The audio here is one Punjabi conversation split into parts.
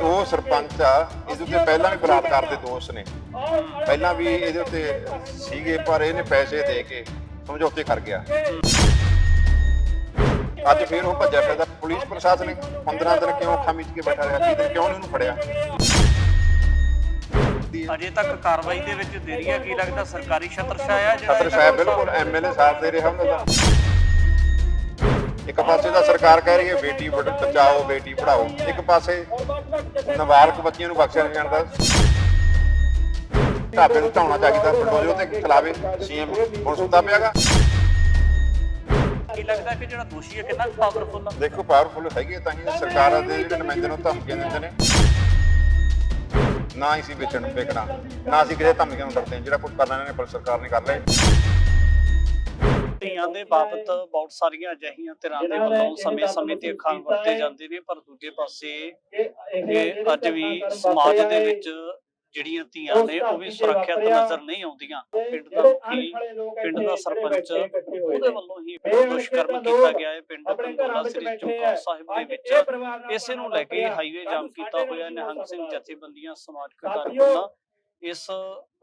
ਉਹ ਸਰਪੰਚ ਆ ਇਹਦੇ ਉੱਤੇ ਪਹਿਲਾਂ ਵੀ ਬਲਾਤਕਾਰ ਦੇ ਦੋਸ਼ ਨੇ। ਪਹਿਲਾਂ ਵੀ ਇਹਦੇ ਉੱਤੇ ਸੀਗੇ ਪਰ ਇਹਨੇ ਪੈਸੇ ਦੇ ਕੇ ਸਮਝੌਤੇ ਕਰ ਗਿਆ। ਅੱਜ ਫੇਰ ਉਹ ਭੱਜਿਆ ਫਿਰਦਾ। ਪੁਲਿਸ ਪ੍ਰਸ਼ਾਸਨ 15 ਦਿਨ ਕਿਉਂ ਅੱਖਾਂ ਮੀਚ ਕੇ ਬੈਠਾ ਰਿਹਾ? 20 ਦਿਨ ਕਿਉਂ ਨੀ ਉਹਨੂੰ ਫੜਿਆ? ਅਜੇ ਤੱਕ ਕਾਰਵਾਈ ਦੇ ਵਿੱਚ ਦੇਰੀ ਹੈ ਕੀ ਲੱਗਦਾ ਸਰਕਾਰੀ ਛਤਰਛਾਇਆ ਜਿਹੜਾ ਛਤਰ ਸਾਹਿਬ ਬਿਲਕੁਲ ਐਮਐਲਏ ਸਾਹਿਬ ਦੇ ਰਿਹਾ ਉਹਨਾਂ ਦਾ ਇੱਕ ਪਾਸੇ ਤਾਂ ਸਰਕਾਰ ਕਹਿ ਰਹੀ ਹੈ ਬੇਟੀ ਬਚਾਓ ਬੇਟੀ ਪੜਾਓ ਇੱਕ ਪਾਸੇ ਨਾਬਾਲਗ ਬੱਚੀਆਂ ਨੂੰ ਬਖਸ਼ਿਆ ਨਹੀਂ ਜਾਂਦਾ ਢਾਬੇ ਨੂੰ ਢਾਉਣਾ ਚਾਹੀਦਾ ਬਲਡੋਜ਼ਰ ਤੇ ਖਿਲਾਵੇ ਸੀਐਮ ਹੁਣ ਸੁੱਤਾ ਪਿਆਗਾ। ਕੀ ਲੱਗਦਾ ਕਿ ਜਿਹੜਾ ਦੋਸ਼ੀ ਹੈ ਕਿੰਨਾ ਪਾਵਰਫੁਲ ਆ? ਦੇਖੋ ਪਾਵਰਫੁਲ ਹੈਗੇ ਤਾਂ ਹੀ ਸਰਕਾਰਾਂ ਦੇ ਜਿਹੜੇ ਨੁਮਾਇੰਦੇ ਨੂੰ ਧਮਕੀਆਂ ਦਿੰਦੇ ਨੇ। ਨਾ ਹੀ ਸੀ ਵੇਚਣ ਵੇਚਣਾ ਨਾ ਅਸੀਂ ਕਿਸੇ ਧਮਕੀਆਂ ਨੂੰ ਡਰਦੇ। ਜਿਹੜਾ ਕੁਝ ਕਰਨਾ ਇਹਨਾਂ ਨੇ ਪਰ ਸਰਕਾਰ ਨੇ ਕਰ ਲਿਆ। ਧੀਆਂ ਦੇ ਬਾਬਤ ਬਹੁਤ ਸਾਰੀਆਂ ਅਜਿਹੀਆਂ ਧਿਰਾਂ ਦੇ ਵੱਲੋਂ ਸਮੇਂ-ਸਮੇਂ ਤੇ ਅੱਖਾਂ ਵਰਤੇ ਜਾਂਦੇ ਨੇ ਪਰ ਦੂਜੇ ਪਾਸੇ ਇਹ ਅੱਜ ਵੀ ਸਮਾਜ ਦੇ ਵਿੱਚ ਜਿਹੜੀਆਂ ਧੀਆਂ ਨੇ ਉਹ ਵੀ ਸੁਰੱਖਿਅਤ ਨਜ਼ਰ ਨਹੀਂ ਆਉਂਦੀਆਂ। ਪਿੰਡ ਦਾ ਮੁਖੀ ਪਿੰਡ ਦਾ ਸਰਪੰਚ ਉਹਦੇ ਵੱਲੋਂ ਹੀ ਦੁਸ਼ਕਰਮ ਕੀਤਾ ਗਿਆ ਹੈ। ਪਿੰਡ ਕੰਦੋਲਾ ਸ੍ਰੀ ਚਮਕੌਰ ਸਾਹਿਬ ਦੇ ਵਿੱਚ ਇਸੇ ਨੂੰ ਲੈ ਕੇ ਹਾਈਵੇ ਜਾਮ ਕੀਤਾ ਹੋਇਆ ਨਿਹੰਗ ਸਿੰਘ ਜਥੇਬੰਦੀਆਂ ਸਮਾਜਿਕ ਕਾਰਕੁਨਾਂ ਇਸ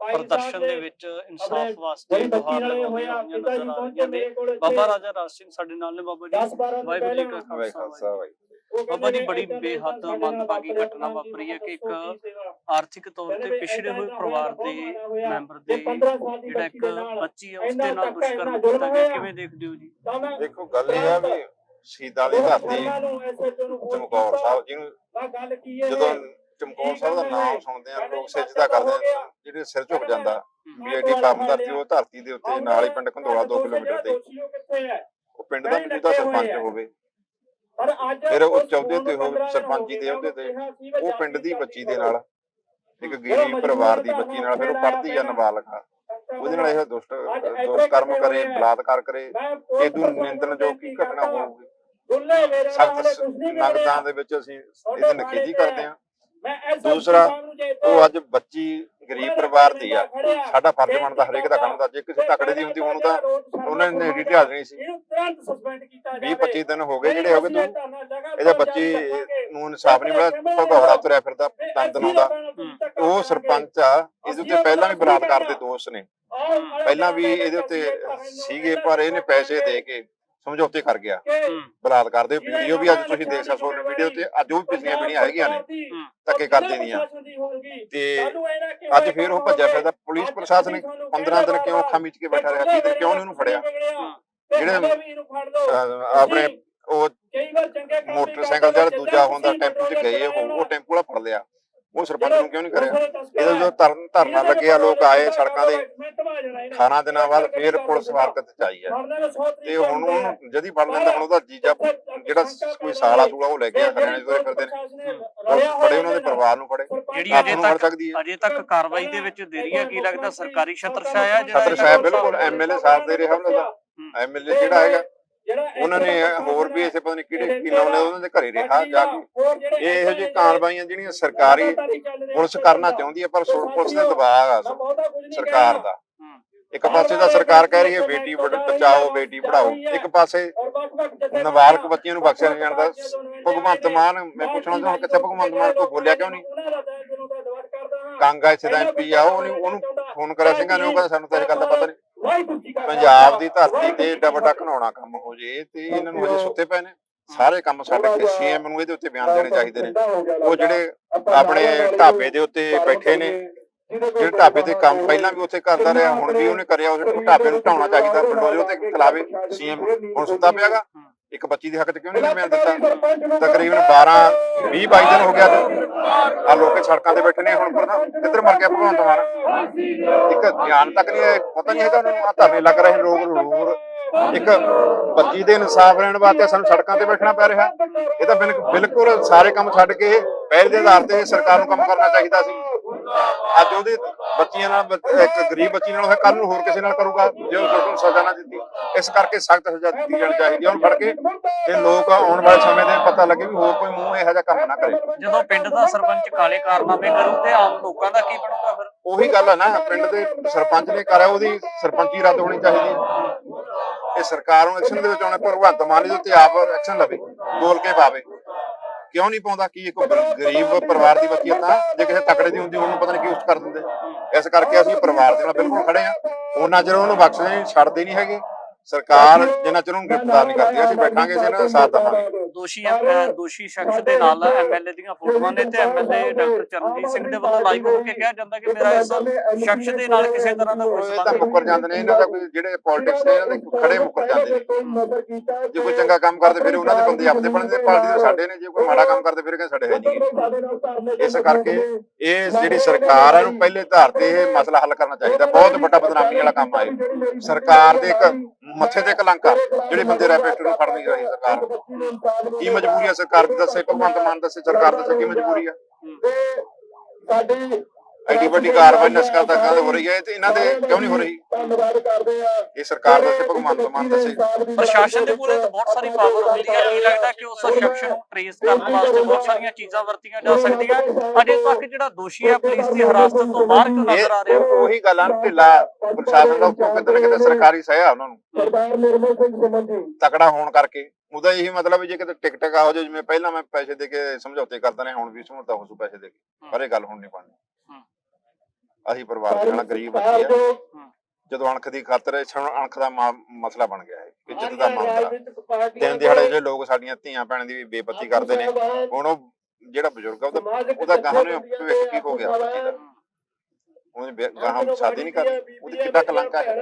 ਪ੍ਰਦਰਸ਼ਨ ਦੇ ਵਿੱਚ ਇਨਸਾਫ ਵਾਸਤੇ ਗੁਹਾਰ ਲਗਾਉਂਦੀਆਂ ਹੋਈਆਂ ਨਜ਼ਰ ਆ ਰਹੀਆਂ ਨੇ ਬਾਬਾ ਰਾਜਾ ਰਾਜ ਸਿੰਘ ਸਾਡੇ ਨਾਲ ਨੇ ਬਾਬਾ ਜੀ। ਵਾਹਿਗੁਰੂ ਜੀ ਕਾ ਖਾਲਸਾ ਬਾਬਾ ਜੀ ਬੜੀ ਬੇਹੱਦ ਮੰਦਭਾਗੀ ਘਟਨਾ ਵਾਪਰੀ ਹੈ ਕਿ ਇੱਕ ਆਰਥਿਕ ਤੌਰ ਤੇ ਪਿਛੜੇ ਹੋਏ ਪਰਿਵਾਰ ਦੇ ਮੈਂਬਰ ਦੇ ਜਿਹੜਾ ਇੱਕ ਬੱਚੀ ਹੈ ਉਸ ਦੇ ਨਾਲ ਦੁਸ਼ਕਰਮ ਕੀਤਾ ਗਿਆ। ਕਿਵੇਂ ਦੇਖਦੇ ਹੋ ਜੀ? ਦੇਖੋ ਗੱਲ ਇਹ ਆ ਵੀ ਸ਼ਹੀਦਾਂ ਦੀ ਧਰਤੀ ਚਮਕੌਰ ਸਾਹਿਬ ਜਿਹਨੂੰ ਜਦੋਂ ਚਮਕੌਰ ਸਾਹਿਬ ਦਾ ਨਾਮ ਸੁਣਦੇ ਆ ਲੋਕ ਸਿਜਦਾ ਕਰਦੇ ਆ ਜਿਹੜੇ ਸਿਰ ਝੁਕ ਜਾਂਦਾ ਵੀ ਐਡੀ ਪਰਮ ਧਰਤੀ ਉਹ ਧਰਤੀ ਦੇ ਉੱਤੇ ਨਾਲ ਹੀ ਪਿੰਡ ਕੰਧੋਲਾ 2 ਕਿਲੋਮੀਟਰ ਤੇ ਉਹ ਪਿੰਡ ਦਾ ਮੌਜੂਦਾ ਸਰਪੰਚ ਹੋਵੇ। ਫਿਰ ਉਹ ਚੌਦੇ ਤੇ ਹੋਵੇ ਸਰਪੰਚੀ ਦੇ ਉਹਦੇ ਤੇ। ਉਹ ਪਿੰਡ ਦੀ ਬੱਚੀ ਦੇ ਨਾਲ ਇੱਕ ਗਰੀਬ ਪਰਿਵਾਰ ਦੀ ਬੱਚੀ ਨਾਲ ਫਿਰ ਉਹ ਪੜਦੀ ਆ ਨਾਬਾਲਗ ਉਹਦੇ ਨਾਲ ਇਹ ਦੁਸ਼ਟ ਦੁਸ਼ਟ ਕਰਮ ਕਰੇ ਬਲਾਤਕਾਰ ਕਰੇ ਇਦੋਂ ਨਿੰਦਨ ਜੋ ਕੀ ਘਟਨਾ ਹੋਊਗੀ। ਸਖਤ ਨਗਦਾਂ ਦੇ ਵਿੱਚ ਅਸੀਂ ਇਹਦੀ ਨਖੇਦੀ ਕਰਦੇ ਹਾਂ ਦੂਸਰਾ ਉਹ ਅੱਜ ਬੱਚੀ ਗਰੀਬ ਪਰਿਵਾਰ ਦੀ ਆ। ਸਾਡਾ ਫਰਜ਼ ਬਣਦਾ ਹਰੇਕ ਦਾ ਕਰਨ ਦਾ। ਜੇ ਕਿਸੇ ਤਕੜੇ ਦੀ ਹੁੰਦੀ ਹੁਣ ਤਾਂ ਉਹਨਾਂ ਨੇ ਢੀ ਢਾਲ ਦੇਣੀ ਸੀ। 20 25 ਦਿਨ ਹੋ ਗਏ ਜਿਹੜੇ ਹੋ ਗਏ ਤੂੰ ਇਹਦਾ ਬੱਚੀ ਨੂੰ ਇਨਸਾਫ ਨਹੀਂ ਮਿਲਿਆ ਭਗੌੜਾ ਤੁਰਿਆ ਫਿਰਦਾ ਦੰਦ ਲਾਉਂਦਾ। ਉਹ ਸਰਪੰਚ ਆ ਇਹਦੇ ਉੱਤੇ ਪਹਿਲਾਂ ਵੀ ਬਲਾਤਕਾਰ ਦੇ ਦੋਸ਼ ਨੇ। ਪਹਿਲਾਂ ਵੀ ਇਹਦੇ ਉੱਤੇ ਸੀਗੇ ਪਰ ਇਹਨੇ ਪੈਸੇ ਦੇ ਕੇ ਸਮਝੌਤੇ ਕਰ ਗਿਆ। ਬਲਾਤਕਾਰ ਦੇ ਵੀਡੀਓ ਵੀ ਅੱਜ ਤੁਸੀਂ ਦੇਖ ਸਕਦੇ ਹੋ ਵੀਡੀਓ ਤੇ ਅੱਜ ਉਹ ਵੀ ਪਿਛਲੀਆਂ ਵੀਡੀਓ ਹੈਗੀਆਂ ਨੇ। ਧੱਕੇ ਕਰਦੇ ਦੀਆਂ ਤੇ ਅੱਜ ਫੇਰ ਉਹ ਭੱਜਿਆ ਫਿਰਦਾ। ਪੁਲਿਸ ਪ੍ਰਸ਼ਾਸਨ 15 ਦਿਨ ਕਿਉਂ ਅੱਖਾਂ ਮੀਚ ਕੇ ਬੈਠਾ ਰਿਹਾ? 20 ਦਿਨ ਕਿਉਂ ਨੀ ਉਹਨੂੰ ਫੜਿਆ? ਜਿਹੜੇ ਆਪਣੇ ਉਹ ਮੋਟਰਸਾਈਕਲ ਜਿਹੜਾ ਦੂਜਾ ਹੁੰਦਾ ਟੈਂਪੂ 'ਚ ਗਏ ਉਹ ਉਹ ਟੈਂਪੂ ਵਾਲਾ ਫੜ ਲਿਆ। ਉਹ ਸਰਪੰਚ ਨੂੰ ਕਿਉਂ ਨਹੀਂ ਕਰਿਆ? ਇਹਦਾ ਜੋ ਧਰਨ ਧਰਨਾ ਲੱਗਿਆ ਲੋਕ ਆਏ ਸੜਕਾਂ ਦੇ। 18 ਦਿਨਾਂ ਬਾਅਦ ਫੇਰ ਪੁਲਿਸ ਹਰਕਤ ਚ ਆਈ ਹੈ ਤੇ ਹੁਣ ਉਹਨੂੰ ਜਦੀ ਫੜ ਲੈਂਦਾ ਹੁਣ ਉਹਦਾ ਜੀਜਾ ਜਿਹੜਾ ਕੋਈ ਸਾਲਾ ਸੂਲਾ ਉਹ ਲੈ ਗਿਆ ਹਰਿਆਣੇ ਤੋਂ ਫਿਰਦੇ ਨੇ। ਫੜੇ ਉਹਨਾਂ ਦੇ ਪਰਿਵਾਰ ਨੂੰ ਫੜੇ। ਜਿਹੜੀ ਅਜੇ ਤੱਕ ਅਜੇ ਤੱਕ ਕਾਰਵਾਈ ਦੇ ਵਿੱਚ ਦੇਰੀ ਹੈ ਕੀ ਲੱਗਦਾ ਸਰਕਾਰੀ ਛਤਰਛਾਇਆ ਜਿਹੜਾ ਛਤਰ ਸਾਹਿਬ ਬਿਲਕੁਲ ਐਮਐਲਏ ਸਾਹਿਬ ਦੇ ਰਿਹਾ ਉਹਨਾਂ ਦਾ ਐਮਐਲਏ ਜਿਹੜਾ ਹੈਗਾ ਉਹਨਾਂ ਨੇ ਹੋਰ ਵੀ ਇਸੇ ਪਤਾ ਨਹੀਂ ਕਿਹੜੇ ਕੀ ਲਾਉਂਦੇ ਉਹਨਾਂ ਦੇ ਘਰੇ ਰਿਹਾ ਜਾ ਕੇ। ਇਹ ਇਹੋ ਜਿਹੀ ਕਾਰਵਾਈਆਂ ਜਿਹੜੀਆਂ ਸਰਕਾਰੀ ਪੁਲਿਸ ਕਰਨਾ ਚਾਹੁੰਦੀ ਹੈ ਪਰ ਸੁਰ ਪੁਲਿਸ ਦੇ ਦਬਾਅ ਆ ਸਰਕਾਰ ਦਾ। ਇੱਕ ਪਾਸੇ ਤਾਂ ਸਰਕਾਰ ਕਹਿ ਰਹੀ ਹੈ ਬੇਟੀ ਬਚਾਓ ਬੇਟੀ ਪੜਾਓ ਇੱਕ ਪਾਸੇ ਨਾਬਾਲਗ ਬੱਚੀਆਂ ਨੂੰ ਬਖਸ਼ਿਆ ਨਹੀਂ ਜਾਂਦਾ। ਭਗਵੰਤ ਮਾਨ ਮੈਂ ਪੁੱਛਣਾ ਚਾਹੁੰਦਾ ਕਿੱਥੇ ਭਗਵੰਤ ਮਾਨ ਕੋਈ ਬੋਲਿਆ ਕਿਉਂ ਨਹੀਂ? ਕਾਂਗਾ ਇੱਥੇ ਦਾ ਐਮਪੀ ਆ ਉਹ ਨੀ- ਉਹਨੂੰ ਫੋਨ ਕਰਿਆ ਸਿੰਘਾਂ ਨੇ ਉਹ ਕਹਿੰਦਾ ਸਾਨੂੰ ਤਾਂ ਇਹ ਗੱਲ ਦਾ ਪਤਾ ਨਹੀਂ। ਪੰਜਾਬ ਦੀ ਧਰਤੀ ਤੇ ਏਡਾ ਵੱਡਾ ਘਨਾਉਣਾ ਕੰਮ ਹੋ ਜੇ ਤੇ ਇਹਨਾਂ ਨੂੰ ਅਜੇ ਸੁੱਤੇ ਪਏ ਨੇ। ਸਾਰੇ ਕੰਮ ਛੱਡ ਕੇ ਸੀਐਮ ਨੂੰ ਇਹਦੇ ਉੱਤੇ ਬਿਆਨ ਦੇਣੇ ਚਾਹੀਦੇ ਨੇ। ਉਹ ਜਿਹੜੇ ਆਪਣੇ ਢਾਬੇ ਦੇ ਉੱਤੇ ਬੈਠੇ ਨੇ ਜਿਹੜੇ ਢਾਬੇ ਤੇ ਕੰਮ ਪਹਿਲਾਂ ਵੀ ਉੱਥੇ ਕਰਦਾ ਰਿਹਾ ਹੁਣ ਵੀ ਉਹਨੇ ਕਰਿਆ ਉਸ ਢਾਬੇ ਨੂੰ ਢਾਉਣਾ ਚਾਹੀਦਾ। ਬਲਡੋਜ਼ਰ ਤੇ ਖਿਲਾਵੇ ਸੀਐਮ ਹੁਣ ਸੁੱਤਾ ਪਿਆਗਾ। ਇੱਕ ਬੱਚੀ ਦੇ ਹੱਕ 'ਚ ਕਿਉਂ ਨਹੀਂ ਬਿਆਨ ਦਿੱਤਾ? ਤਕਰੀਬਨ 12 20 22 ਦਿਨ ਹੋ ਗਿਆ ਆ ਲੋਕ ਸੜਕਾਂ ਤੇ ਬੈਠੇ ਨੇ ਹੁਣ ਪਰ ਨਾ ਕਿੱਧਰ ਮਰ ਗਿਆ ਭਗਵੰਤ ਮਾਨ। ਇੱਕ ਧਿਆਨ ਤੱਕ ਨਹੀਂ ਪਤਾ ਨਹੀਂ ਹੈਗਾ ਉਹਨਾਂ। ਨੂੰ ਆ ਧਰਨੇ ਲੱਗ ਰਹੇ ਲੋਕ ਰੋਰ। ਇੱਕ ਬੱਚੀ ਦੇ ਇਨਸਾਫ ਲੈਣ ਵਾਸਤੇ ਸਾਨੂੰ ਸੜਕਾਂ ਤੇ ਬੈਠਣਾ ਪੈ ਰਿਹਾ। ਇਹ ਤਾਂ ਬਿਲਕ- ਬਿਲਕੁਲ ਸਾਰੇ ਕੰਮ ਛੱਡ ਕੇ ਪਹਿਲ ਦੇ ਆਧਾਰ ਤੇ ਸਰਕਾਰ ਨੂੰ ਕੰਮ ਕਰਨਾ ਚਾਹੀਦਾ ਸੀ। ਅੱਜ ਉਹਦੇ ਬੱਚੀਆਂ ਨਾਲ ਇੱਕ ਗਰੀਬ ਬੱਚੀ ਨਾਲ ਹੋਇਆ ਕੱਲ ਨੂੰ ਹੋਰ ਕਿਸੇ ਨਾਲ ਕਰੂਗਾ ਜੇ ਉਹ ਦੋਸ਼ੀ ਨੂੰ ਸਜ਼ਾ ਨਾ ਦਿੱਤੀ। ਇਸ ਕਰਕੇ ਸਖਤ ਸਜ਼ਾ ਦਿੱਤੀ ਜਾਣੀ ਚਾਹੀਦੀ ਹੈ। ਉਹਨੂੰ ਫੜ ਕੇ ਤੇ ਲੋਕ ਆਉਣ ਵਾਲੇ ਸਮੇਂ ਦੇ ਪਤਾ ਲੱਗੇ ਵੀ ਹੋਰ ਕੋਈ ਮੂੰਹ ਇਹੋ ਜਿਹਾ ਕੰਮ ਨਾ ਕਰੇ। ਜਦੋਂ ਪਿੰਡ ਦਾ ਸਰਪੰਚ ਕਾਲੇ ਕਾਰਨਾਮੇ ਕਰੂ ਤੇ ਆਮ ਲੋਕਾਂ ਦਾ ਕੀ ਬਣੂਗਾ ਫਿਰ? ਉਹੀ ਗੱਲ ਹੈ ਨਾ ਪਿੰਡ ਦੇ ਸਰਪੰਚ ਨੇ ਕਰਿਆ ਉਹਦੀ ਸਰਪੰਚੀ ਰੱਦ ਹੋਣੀ ਚਾਹੀਦੀ। ਹੈ ਇਹ ਸਰਕਾਰ ਨੂੰ ਐਕਸ਼ਨ ਦੇ ਵਿੱਚ ਆਉਣਾ ਭਗਵੰਤ ਮਾਨ ਇਹਦੇ ਉੱਤੇ ਆਪ ਐਕਸ਼ਨ ਲਵੇ ਬੋਲ ਕੇ ਪਾਵੇ। ਕਿਉਂ ਨਹੀਂ ਪਾਉਂਦਾ ਕੀ ਇੱਕ ਗਰੀਬ ਪਰਿਵਾਰ ਦੀ ਬੱਚੀ ਆ? ਤਾਂ ਜੇ ਕਿਸੇ ਤਕੜੇ ਦੀ ਹੁੰਦੀ ਉਹਨੂੰ ਪਤਾ ਨਹੀਂ ਕੀ ਉਸ ਕਰ ਦਿੰਦੇ। ਇਸ ਕਰਕੇ ਅਸੀਂ ਪਰਿਵਾਰ ਦੇ ਨਾਲ ਬਿਲਕੁਲ ਖੜੇ ਆ। ਉਹਨਾਂ ਚਿਰ ਉਹਨੂੰ ਬਖਸ਼ਦੇ ਨਹੀਂ ਛੱਡਦੇ ਨਹੀਂ ਹੈਗੇ। ਸਰਕਾਰ ਜਿੰਨਾ ਚਿਰ ਉਹਨੂੰ ਗ੍ਰਿਫਤਾਰ ਨਹੀਂ ਕਰਦੀ ਅਸੀਂ ਬੈਠਾਂਗੇ ਦਾ ਸਾਥ ਦੇਵਾਂਗੇ। ਦੋਸ਼ੀ ਅਹ, ਦੋਸ਼ੀ ਸ਼ਖਸ ਦੇ ਨਾਲ ਐਮਐਲਏ ਦੀਆਂ ਫੋਟੋਆਂ ਨੇ ਤੇ ਐਮਐਲਏ ਡਾਕਟਰ ਚਰਨਜੀਤ ਸਿੰਘ ਦੇ ਵੱਲੋਂ ਲਾਈਵ ਹੋ ਕੇ ਕਿਹਾ ਜਾਂਦਾ ਕਿ ਮੇਰਾ ਇਸ ਸ਼ਖਸ ਦੇ ਨਾਲ ਕਿਸੇ ਤਰ੍ਹਾਂ ਦਾ ਕੋਈ ਇਹ ਤਾਂ ਸੰਬੰਧ ਮੁੱਕਰ ਜਾਂਦੇ ਨੇ ਇਹਨਾਂ ਦਾ ਕੋਈ ਜਿਹੜੇ ਪੋਲਿਟਿਕਸ ਨੇ ਇਹਨਾਂ ਦੇ ਖੜੇ ਮੁੱਕਰ ਜਾਂਦੇ ਨੇ। ਜੇ ਕੋਈ ਚੰਗਾ ਕੰਮ ਕਰਦੇ ਫਿਰ ਉਹਨਾਂ ਦੇ ਬੰਦੇ ਆਪਦੇ ਬਣਦੇ ਪਾਰਟੀ ਦੇ ਸਾਡੇ ਨੇ ਜੇ ਕੋਈ ਮਾੜਾ ਕੰਮ ਕਰਦੇ ਫਿਰ ਕਹਿੰਦੇ ਸਾਡੇ ਹੈ ਨਹੀਂ। ਇਸ ਕਰਕੇ ਇਹ ਜਿਹੜੀ ਸਰਕਾਰ ਹੈ ਨੂੰ ਪਹਿਲੇ ਆਧਾਰ ਤੇ ਇਹ ਮਸਲਾ ਹੱਲ ਕਰਨਾ ਚਾਹੀਦਾ। ਬਹੁਤ ਵੱਡਾ ਬਦਨਾਮੀ ਵਾਲਾ ਕੰਮ ਆ ਇਹ। ਸਰਕਾਰ ਦੇ ਇੱਕ ਮੱਥੇ ਤੇ ਕਲੰਕ ਜਿਹੜੇ ਬੰਦੇ ਰੈਪਿਸਟ ਨੂੰ ਫੜ ਨਹੀਂ ਰਹੀ ਸਰਕਾਰ ਕੀ ਮਜਬੂਰੀ ਆ ਸਰਕਾਰ ਦੀ? ਦੱਸੇ ਭਗਵੰਤ ਮਾਨ ਦੱਸੇ, ਸਰਕਾਰ ਦੱਸੇ ਕੀ ਮਜਬੂਰੀ ਆ? ਸਾਡੀ ਐਡੀ ਵੱਡੀ ਕਾਰਵਾਈ ਨਸਕਾ ਤੱਕ ਹੋ ਰਹੀ ਹੈ? ਤੇ ਇਹਨਾਂ ਦੇ ਕਿਉਂ ਨਹੀਂ ਹੋ ਰਹੀ? ਧੰਨਵਾਦ ਕਰਦੇ ਆ। ਇਹ ਸਰਕਾਰ ਦੱਸੇ ਭਗਵੰਤ ਮਾਨ ਦੱਸੇ ਪ੍ਰਸ਼ਾਸਨ ਦੇ ਕੋਲੇ ਤਾਂ ਬਹੁਤ ਸਾਰੀ ਪਾਵਰ ਹੁੰਦੀ ਹੈ। ਕੀ ਲੱਗਦਾ ਕਿ ਉਸ ਸ਼ਖਸ ਨੂੰ ਟ੍ਰੇਸ ਕਰਨ ਵਾਸਤੇ ਬਹੁਤ ਸਾਰੀਆਂ ਚੀਜ਼ਾਂ ਵਰਤੀਆਂ ਜਾ ਸਕਦੀਆਂ। ਅਜੇ ਤੱਕ ਜਿਹੜਾ ਦੋਸ਼ੀ ਹੈ ਪੁਲਿਸ ਦੀ ਹਿਰਾਸਤ ਤੋਂ ਬਾਹਰ ਕਿਉਂ ਨਜ਼ਰ ਆ ਰਿਹਾ? ਉਹੀ ਗੱਲ ਢਿੱਲਾ ਪ੍ਰਸ਼ਾਸਨ ਦਾ ਉੱਤੋਂ ਕਿਤੇ ਨਾ ਕਿਤੇ ਸਰਕਾਰੀ ਸਹਿ ਆ ਉਹਨਾਂ ਨੂੰ। ਸਰਦਾਰ ਨਿਰਮਲ ਸਿੰਘ ਸੰਬੰਧੀ ਤਕੜਾ ਹੋਣ ਕਰਕੇ। ਉਹਦਾ ਇਹੀ ਮਤਲਬ ਹੈ ਜੇ ਕਿਤੇ ਟਿਕ ਟਕਾ ਹੋ ਜਾਏ ਜਿਵੇਂ ਪਹਿਲਾਂ ਮੈਂ ਪੈਸੇ ਦੇ ਕੇ ਸਮਝੌਤੇ ਕਰਦਾ ਨੇ ਹੁਣ ਵੀ ਸਮਝੌਤਾ ਹੋ ਜੂ ਪੈਸੇ ਦੇ ਕੇ। ਪਰ ਇਹ ਗੱਲ ਹੁਣ ਨਹੀਂ ਬਣਨੀ। ਅਸੀਂ ਪਰਿਵਾਰ ਦੇ ਨਾਲ ਗਰੀਬ ਬੱਚੇ ਆ। ਜਦੋਂ ਅਣਖ ਦੀ ਖਾਤਰ ਅਣਖ ਦਾ ਮਸਲਾ ਬਣ ਗਿਆ ਹੈ ਇੱਜ਼ਤ ਦਾ ਮਾਮਲਾ। ਦਿਨ ਦਿਹਾੜੇ ਜਿਹੜੇ ਲੋਕ ਸਾਡੀਆਂ ਧੀਆਂ ਭੈਣਾਂ ਦੀ ਵੀ ਬੇਪਤੀ ਕਰਦੇ ਨੇ ਹੁਣ ਉਹ ਜਿਹੜਾ ਬਜ਼ੁਰਗ ਆ ਉਹਦਾ ਉਹਦਾ ਗਾਹਾਂ ਨੂੰ ਭਵਿੱਖ ਕੀ ਹੋ ਗਿਆ? ਬੱਚੇ ਦਾ ਉਹਨੇ ਗਾਹਾਂ ਸ਼ਾਦੀ ਨਹੀਂ ਕਰਨੀ। ਉਹਦੀ ਕਿੱਡਾ ਕਲੰਕਾ ਹੈ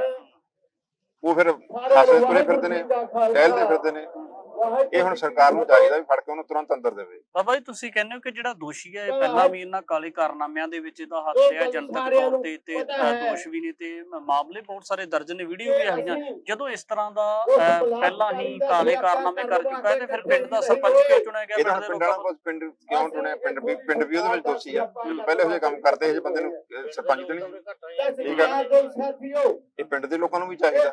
ਉਹ ਫਿਰ ਫਸੇ ਤੁਰੇ ਫਿਰਦੇ ਨੇ ਟਹਿਲਦੇ ਫਿਰਦੇ ਨੇ। ਇਹ ਹੁਣ ਸਰਕਾਰ ਨੂੰ ਚਾਹੀਦਾ ਵੀ ਫੜ ਕੇ ਉਹਨੂੰ ਤੁਰੰਤ ਅੰਦਰ ਦੇਵੇ। ਬਾਬਾ ਜੀ ਤੁਸੀਂ ਕਹਿੰਦੇ ਹੋ ਕਿ ਜਿਹੜਾ ਦੋਸ਼ੀ ਹੈ ਇਹ ਪਹਿਲਾਂ ਵੀ ਇਹਨਾਂ ਕਾਲੇ ਕਾਰਨਾਮਿਆਂ ਦੇ ਵਿੱਚ ਇਹਦਾ ਹੱਥ ਰਿਹਾ ਜਨਤਕ ਤੌਰ ਤੇ ਤੇ ਦੋਸ਼ ਵੀ ਨੇ ਤੇ ਮ- ਮਾਮਲੇ ਬਹੁਤ ਸਾਰੇ ਦਰਜ ਨੇ ਵੀਡੀਓ ਵੀ ਹੈਗੀਆਂ ਜਦੋਂ ਇਸ ਤਰ੍ਹਾਂ ਦਾ ਪਹਿਲਾਂ ਹੀ ਕਾਲੇ ਕਾਰਨਾਮੇ ਕਰ ਚੁੱਕਾ ਹੈ ਤੇ ਫਿਰ ਪਿੰਡ ਦਾ ਸਰਪੰਚ ਕਿਉਂ ਚੁਣਿਆ ਗਿਆ? ਇਹਦਾ ਪਿੰਡ ਦੇ ਪਿੰਡ ਲੋਕਾਂ ਪਿੰਡ ਕਿਉਂ ਚੁਣਿਆ? ਪਿੰਡ ਵੀ ਪਿੰਡ ਵੀ ਉਹਦੇ ਵਿੱਚ ਦੋਸ਼ੀ ਆ। ਪਹਿਲੇ ਉਹ ਜਿਹੇ ਕੰਮ ਕਰਦੇ ਇਹ ਬੰਦੇ ਨੂੰ ਸਰਪੰਚ ਤੇ ਨਹੀਂ। ਠੀਕ ਹੈ। ਇਹ ਪਿੰਡ ਦੇ ਲੋਕਾਂ ਨੂੰ ਵੀ ਚਾਹੀਦਾ।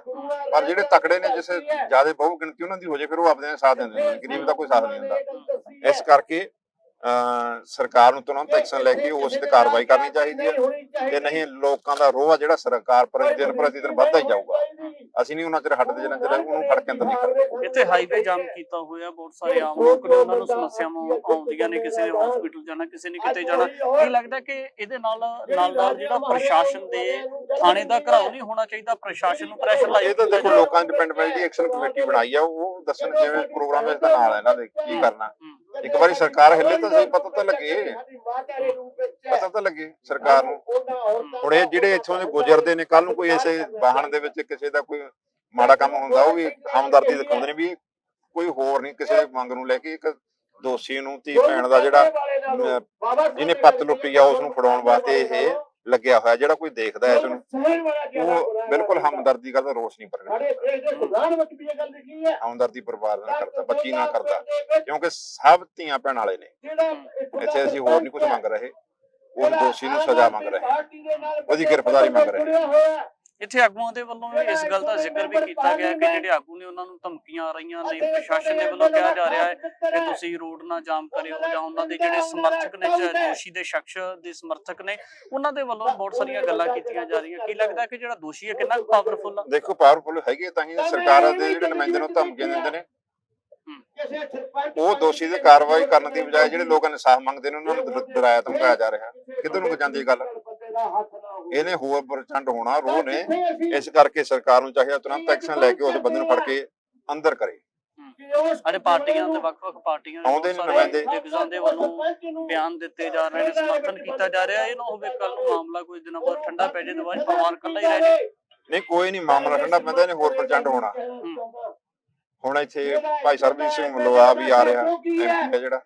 ਪਰ ਜਿਹੜੇ ਤਕੜੇ ਨੇ ਜਿਸ ਜ਼ਿਆਦਾ ਬਹੁ ਗਿਣਤੀ ਉਹਨਾਂ ਦੀ ਹੋ ਜੇ ਫਿਰ ਉਹ ਆਪਦੇ ਨਾਲ ਸਾਥ ਦਿੰਦੇ ਨੇ ਗਰੀਬ ਦਾ ਕੋਈ ਸਾਥ ਨਹੀਂ ਦਿੰਦਾ। ਇਸ ਕਰਕੇ ਸਰਕਾਰ ਨੂੰ ਤੁਰੰਤ ਐਕਸ਼ਨ ਲੈ ਕੇ ਉਸ ਤੇ ਕਾਰਵਾਈ ਕਰਨੀ ਚਾਹੀਦੀ ਹੈ ਤੇ ਨਹੀਂ ਲੋਕਾਂ ਦਾ ਰੋਹ ਆ ਜਿਹੜਾ ਸਰਕਾਰ ਪਰ ਦਿਨ ਪ੍ਰਤੀ ਦਿਨ ਵੱਧਦਾ ਹੀ ਜਾਊਗਾ। ਅਸੀਂ ਨਹੀਂ ਉਹਨਾਂ ਚਿਰ ਹਟਦੇ ਜਿੰਨਾ ਚਿਰ ਉਹਨੂੰ ਫੜ ਕੇ ਅੰਦਰ ਨਹੀਂ ਕਰਦੇ ਇੱਥੇ ਹਾਈਵੇ ਜਾਮ ਕੀਤਾ ਹੋਇਆ ਬਹੁਤ ਸਾਰੇ ਆਮ ਲੋਕ ਨੇ ਉਹਨਾਂ ਨੂੰ ਸਮੱਸਿਆਵਾਂ ਆਉਂਦੀਆਂ ਨੇ ਕਿਸੇ ਨੇ ਹਸਪੀਟਲ ਜਾਣਾ ਕਿਸੇ ਨੇ ਕਿਤੇ ਜਾਣਾ। ਇਹ ਲੱਗਦਾ ਕਿ ਇਹਦੇ ਨਾਲ ਨਾਲ ਨਾਲ ਜਿਹੜਾ ਪ੍ਰਸ਼ਾਸਨ ਦੇ ਥਾਣੇ ਦਾ ਘਰਾਓ ਨਹੀਂ ਹੋਣਾ ਚਾਹੀਦਾ ਪ੍ਰਸ਼ਾਸਨ ਨੂੰ ਪ੍ਰੈਸ਼ਰ ਲਾਈ ਇਹ ਤਾਂ ਦੇਖੋ ਲੋਕਾਂ ਦੀ ਡਿਪੈਂਡੈਂਟ ਐਕਸ਼ਨ ਕਮੇਟੀ ਬਣਾਈ ਆ ਉਹ ਦੱਸਣ ਜਿਵੇਂ ਪ੍ਰੋਗਰਾਮ ਇਸ ਦਾ ਨਾਲ ਹੈ ਇਹਨਾਂ ਦੇ ਕੀ ਕਰਨਾ। ਇੱਕ ਵਾਰੀ ਸਰਕਾਰ ਹਿੱਲੇ ਤਾਂ ਸਹੀ ਪਤਾ ਤਾਂ ਲੱਗੇ। ਪਤਾ ਤਾਂ ਲੱਗੇ ਸਰਕਾਰ ਨੂੰ। ਹੁਣ ਇਹ ਜਿਹੜੇ ਇੱਥੋਂ ਦੇ ਗੁਜ਼ਰਦੇ ਨੇ ਕੱਲ ਨੂੰ ਕੋਈ ਐਸੇ ਵਾਹਨ ਦੇ ਵਿੱਚ ਕਿਸੇ ਦਾ ਕੋਈ ਮਾੜਾ ਕੰਮ ਹੁੰਦਾ ਉਹ ਵੀ ਹਮਦਰਦੀ ਦਿਖਾਉਂਦੇ ਨੇ ਵੀ ਕੋਈ ਹੋਰ ਨਹੀਂ ਕਿਸੇ ਦੀ ਮੰਗ ਨੂੰ ਲੈ ਕੇ ਇੱਕ ਦੋਸ਼ੀ ਨੂੰ ਧੀ ਭੈਣ ਦਾ ਜਿਹੜਾ ਜਿਹਨੇ ਪੱਤ ਲੁੱਟੀ ਆ ਉਸ ਨੂੰ ਫੜਾਉਣ ਵਾਸਤੇ ਇਹ ਲੱਗਿਆ ਹੋਇਆ ਜਿਹੜਾ ਕੋਈ ਦੇਖਦਾ ਹੈ ਇਸ ਨੂੰ ਉਹ ਬਿਲਕੁਲ ਹਮਦਰਦੀ ਕਰਦਾ ਰੋਸ ਨਹੀਂ ਪ੍ਰਗਟ ਸਾਡੇ ਦੇਸ਼ ਦੇ ਸੰਵਿਧਾਨ ਵਿੱਚ ਵੀ ਇਹ ਗੱਲ ਲਿਖੀ ਹੈ। ਹਮਦਰਦੀ ਪਰਿਵਾਰ ਨਾਲ ਕਰਦਾ ਬੱਚੀ ਨਾਲ ਕਰਦਾ ਕਿਉਂਕਿ ਸਭ ਧੀਆਂ ਭੈਣ ਵਾਲੇ ਨੇ। ਇੱਥੇ ਅਸੀਂ ਹੋਰ ਨਹੀਂ ਕੁਝ ਮੰਗ ਰਹੇ ਉਸ ਦੋਸ਼ੀ ਨੂੰ ਸਜ਼ਾ ਮੰਗ ਰਹੇ। ਉਹਦੀ ਗ੍ਰਿਫਤਾਰੀ ਮੰਗ ਰਹੇ। ਇੱਥੇ ਆਗੂਆਂ ਦੇ ਵੱਲੋਂ ਵੀ ਇਸ ਗੱਲ ਦਾ ਜ਼ਿਕਰ ਵੀ ਕੀਤਾ ਗਿਆ ਕਿ ਜਿਹੜੇ ਆਗੂ ਨੇ ਉਹਨਾਂ ਨੂੰ ਧਮਕੀਆਂ ਆ ਰਹੀਆਂ ਨੇ ਪ੍ਰਸ਼ਾਸਨ ਦੇ ਵੱਲੋਂ ਕਿਹਾ ਜਾ ਰਿਹਾ ਹੈ ਕਿ ਤੁਸੀਂ ਰੋਡ ਨਾ ਜਾਮ ਕਰਿਓ ਜਾਂ ਉਹਨਾਂ ਦੇ ਜਿਹੜੇ ਸਮਰਥਕ ਨੇ ਦੋਸ਼ੀ ਦੇ ਸ਼ਖਸ ਦੇ ਸਮਰਥਕ ਨੇ ਉਹਨਾਂ ਦੇ ਵੱਲੋਂ ਬਹੁਤ ਸਾਰੀਆਂ ਗੱਲਾਂ ਕੀਤੀਆਂ ਜਾ ਰਹੀਆਂ। ਕੀ ਲੱਗਦਾ ਕਿ ਜਿਹੜਾ ਦੋਸ਼ੀ ਹੈ ਕਿੰਨਾ ਪਾਵਰਫੁਲ ਆ? ਦੇਖੋ ਪਾਵਰਫੁਲ ਹੈਗੇ ਤਾਂ ਹੀ ਸਰਕਾਰ ਦੇ ਜਿਹੜੇ ਨੁਮਾਇੰਦੇ ਨੂੰ ਧਮਕੀਆਂ ਦਿੰਦੇ ਨੇ। ਉਹ ਦੋਸ਼ੀ ਦੀ ਕਾਰਵਾਈ ਕਰਨ ਦੀ ਬਜਾਏ ਜਿਹੜੇ ਲੋਕ ਇਨਸਾਫ ਮੰਗਦੇ ਨੇ ਉਹਨਾਂ ਨੂੰ ਡਰਾਇਆ ਧਮਕਾਇਆ ਜਾ ਰਿਹਾ। ਕਿੱਧਰ ਨੂੰ ਜਾਂਦੀ ਗੱਲ? ਇਹਨੇ ਹੋਰ ਪ੍ਰਚੰਡ ਹੋਣਾ ਰੋਹ ਨੇ। ਇਸ ਕਰਕੇ ਸਰਕਾਰ ਨੂੰ ਚਾਹੀਦਾ ਤੁਰੰਤ ਐਕਸ਼ਨ ਲੈ ਕੇ ਉਸ ਬੰਦੇ ਨੂੰ ਫੜ ਕੇ ਅੰਦਰ ਕਰੇ। ਅਰੇ ਪਾਰਟੀਆਂ ਦੇ ਵੱਖ-ਵੱਖ ਪਾਰਟੀਆਂ ਆਉਂਦੇ ਨੇ ਨੁਮਾਇੰਦੇ। ਦਿਗਜ਼ਾਂ ਦੇ ਵੱਲੋਂ ਬਿਆਨ ਦਿੱਤੇ ਜਾ ਰਹੇ ਨੇ ਸਮਰਥਨ ਕੀਤਾ ਜਾ ਰਿਹਾ। ਇਹ ਨਾ ਹੋਵੇ ਕੱਲ ਨੂੰ ਮਾਮਲਾ ਕੋਈ ਦਿਨਾਂ ਬਾਅਦ ਠੰਡਾ ਪੈ ਤੇ ਬਾਅਦ 'ਚ ਪਰਿਵਾਰ ਇਕੱਲਾ ਹੀ ਰਹਿ ਜਾਏ। ਨਹੀਂ ਕੋਈ ਨਹੀਂ ਮਾਮਲਾ ਠੰਡਾ ਪੈਂਦਾ ਇਹਨੇ ਹੋਰ ਪ੍ਰਚੰਡ ਹੋਣਾ। ਹੁਣ ਇੱਥੇ ਭਾਈ ਸਰਬਜੀਤ ਸਿੰਘ ਮਲੋਆ ਵੀ ਆ ਰਿਹਾ ਐਮਪੀ ਹੈ ਜਿਹੜਾ।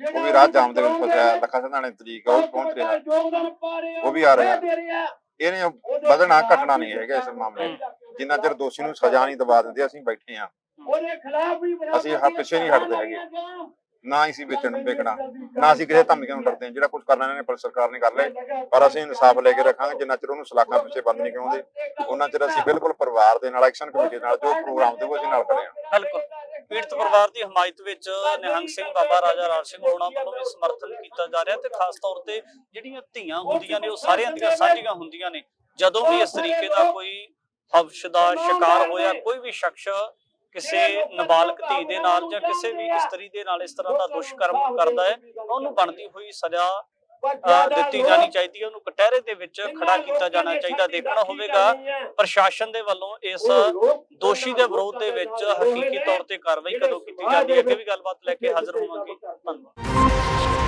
ਉਹ ਵੀ ਰਾਹ ਜਾਮ ਦੇ ਵਿੱਚ ਫਸਿਆ ਲੱਖਾ ਸੰਧਾਣੇ ਤਰੀਕ ਆ ਉਹ ਪਹੁੰਚ ਰਿਹਾ ਉਹ ਵੀ ਆ। ਰਿਹਾ ਇਹਨੇ ਵਧਣਾ ਘਟਣਾ ਨਹੀਂ ਹੈਗਾ ਇਸ ਮਾਮਲੇ। ਜਿੰਨਾ ਚਿਰ ਦੋਸ਼ੀ ਨੂੰ ਸਜ਼ਾ ਨਹੀਂ ਦਵਾ ਦਿੰਦੇ ਅਸੀਂ ਬੈਠੇ ਆ ਉਹਦੇ ਖਿਲਾਫ ਵੀ ਅਸੀਂ ਆਹ ਪਿੱਛੇ ਨਹੀਂ ਹਟਦੇ ਹੈਗੇ। ਨਾ ਅਸੀਂ ਵੇਚਣ ਵੇਚਣਾ। ਨਾ ਅਸੀਂ ਕਿਸੇ ਧਮਕੀਆਂ ਨੂੰ ਡਰਦੇ ਹਾਂ। ਜਿਹੜਾ ਕੁਝ ਕਰਨਾ ਇਹਨਾਂ ਨੇ ਪਰ ਸਰਕਾਰ ਨੇ ਕਰ ਲਿਆ ਪਰ ਅਸੀਂ ਇਨਸਾਫ ਲੈ ਕੇ ਰੱਖਾਂਗੇ। ਜਿੰਨਾ ਚਿਰ ਉਹਨੂੰ ਸਲਾਖਾਂ ਪਿੱਛੇ ਬੰਦ ਨਹੀਂ ਕਰਾਉਂਦੇ ਉਹਨਾਂ ਚਿਰ ਅਸੀਂ ਬਿਲਕੁਲ ਪਰਿਵਾਰ ਦੇ ਨਾਲ ਐਕਸ਼ਨ ਕਮੇਟੀ ਨਾਲ ਜੋ ਪ੍ਰੋਗਰਾਮ ਦੇ ਉਹ ਅਸੀਂ ਨਾਲ ਕਰੇ ਹਾਂ। ਬਿਲਕੁਲ। ਪੀੜਤ ਪਰਿਵਾਰ ਦੀ ਹਮਾਇਤ ਵਿੱਚ ਨਿਹੰਗ ਸਿੰਘ ਬਾਬਾ ਰਾਜਾ ਰਾਜ ਸਿੰਘ ਹੋਣਾ ਵੱਲੋਂ ਵੀ ਸਮਰਥਨ ਕੀਤਾ ਜਾ ਰਿਹਾ ਤੇ ਖਾਸ ਤੌਰ ਤੇ ਜਿਹੜੀਆਂ ਧੀਆਂ ਹੁੰਦੀਆਂ ਨੇ ਉਹ ਸਾਰਿਆਂ ਦੀਆਂ ਸਾਂਝੀਆਂ ਹੁੰਦੀਆਂ ਨੇ। ਜਦੋਂ ਵੀ ਇਸ ਤਰੀਕੇ ਦਾ ਕੋਈ ਹਵਸ਼ ਦਾ ਸ਼ਿਕਾਰ ਹੋਇਆ ਕੋਈ ਵੀ ਸ਼ਖਸ ਕਿਸੇ ਨਾਬਾਲਗ ਧੀ ਦੇ ਨਾਲ ਜਾਂ ਕਿਸੇ ਵੀ ਇਸਤਰੀ ਦੇ ਨਾਲ ਇਸ ਤਰ੍ਹਾਂ ਦਾ ਦੁਸ਼ਕਰਮ ਕਰਦਾ ਹੈ ਉਹਨੂੰ ਬਣਦੀ ਹੋਈ ਸਜ਼ਾ ਦਿੱਤੀ ਜਾਣੀ ਚਾਹੀਦੀ ਹੈ ਉਹਨੂੰ ਕਟਹਿਰੇ ਦੇ ਵਿੱਚ ਖੜਾ ਕੀਤਾ ਜਾਣਾ ਚਾਹੀਦਾ ਦੇਖਣਾ ਹੋਵੇਗਾ ਪ੍ਰਸ਼ਾਸਨ ਦੇ ਵੱਲੋਂ ਇਸ ਦੋਸ਼ੀ ਦੇ ਵਿਰੋਧ ਦੇ ਵਿੱਚ ਹਕੀਕੀ ਤੌਰ ਤੇ ਕਾਰਵਾਈ ਕਦੋਂ ਕੀਤੀ ਜਾਂਦੀ ਹੈ ਅੱਗੇ ਵੀ ਗੱਲਬਾਤ ਲੈ ਕੇ ਹਾਜ਼ਰ ਹੋਵਾਂਗੇ। ਧੰਨਵਾਦ।